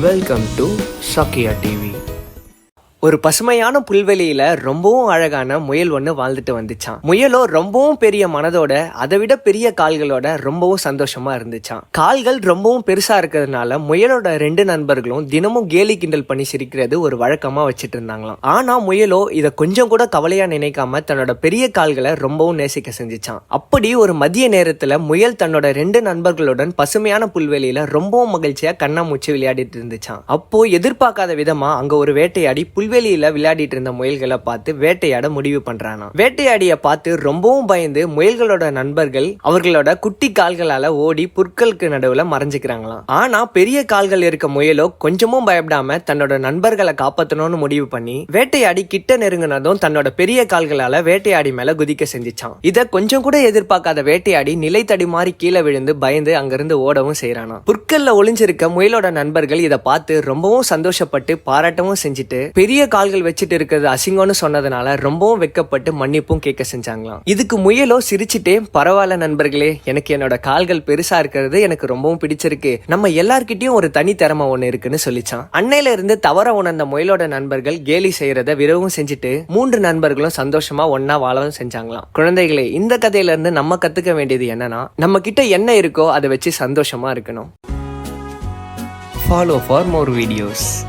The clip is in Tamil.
Welcome to Sakya TV. ஒரு பசுமையான புல்வெளியில ரொம்பவும் அழகான முயல் ஒன்று வாழ்ந்துட்டு வந்துச்சான் முயலோ ரொம்பவும் பெரிய மனதோட அதை விட பெரிய கால்களோட ரொம்பவும் சந்தோஷமா இருந்துச்சான் கால்கள் ரொம்பவும் பெருசா இருக்கிறதுனால முயலோட ரெண்டு நண்பர்களும் தினமும் கேலி கிண்டல் பண்ணி சிரிக்கிறது ஒரு வழக்கமா வச்சுட்டு இருந்தாங்களாம். ஆனா முயலோ இதை கொஞ்சம் கூட கவலையா நினைக்காம தன்னோட பெரிய கால்களை ரொம்பவும் நேசிக்க செஞ்சுச்சான் அப்படி ஒரு மதிய நேரத்துல முயல் தன்னோட ரெண்டு நண்பர்களுடன் பசுமையான புல்வெளியில ரொம்பவும் மகிழ்ச்சியா கண்ணாமூச்சி விளையாடிட்டு இருந்துச்சான் அப்போ எதிர்பார்க்காத விதமா அங்க ஒரு வேட்டையாடி புல் புல்வெளியில விளையாடிட்டு இருந்த முயல்களை பார்த்து வேட்டையாட முடிவு பண்றானா. வேட்டையாடிய பார்த்து ரொம்பவும் பயந்து முயல்களோட நண்பர்கள் அவர்களோட குட்டி கால்களால ஓடி புற்களுக்கு நடுவுல மறைஞ்சுக்கிறாங்களாம் ஆனா பெரிய கால்கள் இருக்க முயலோ கொஞ்சமும் பயப்படாம தன்னோட நண்பர்களை காப்பாத்தணும்னு முடிவு பண்ணி வேட்டையாடி கிட்ட நெருங்கினதும் தன்னோட பெரிய கால்களால வேட்டையாடி மேல குதிக்க செஞ்சுச்சான். இத கொஞ்சம் கூட எதிர்பார்க்காத வேட்டையாடி நிலை தடுமாறி கீழே விழுந்து பயந்து அங்கிருந்து ஓடவும் செய்யறானா புற்கள்ல ஒளிஞ்சிருக்க முயலோட நண்பர்கள் இதை பார்த்து ரொம்பவும் சந்தோஷப்பட்டு பாராட்டவும் செஞ்சுட்டு பெரிய கால்கள் வச்சுட்டு இருக்கிறது அசிங்கம்னு சொன்னதுனால ரொம்பவும் வெக்கப்பட்டு மன்னிப்பும் கேட்க செஞ்சாங்களாம். இதுக்கு முயலோ சிரிச்சுட்டே பரவாயில்ல நண்பர்களே எனக்கு என்னோட கால்கள் பெருசா இருக்கிறது எனக்கு ரொம்பவும் பிடிச்சிருக்கு. நம்ம எல்லார்கிட்டயும் ஒரு தனி திறமை ஒண்ணு இருக்குன்னு சொல்லிச்சான். அன்னையில இருந்து தவற உணர்ந்த முயலோட நண்பர்கள் கேலி செய்யறத விரவும் செஞ்சுட்டு மூன்று நண்பர்களும் சந்தோஷமா ஒன்னா வாழவும் செஞ்சாங்களாம். குழந்தைகளே இந்த கதையில இருந்து நம்ம கத்துக்க வேண்டியது என்னன்னா நம்ம கிட்ட என்ன இருக்கோ அதை வச்சு சந்தோஷமா இருக்கணும். Follow for more videos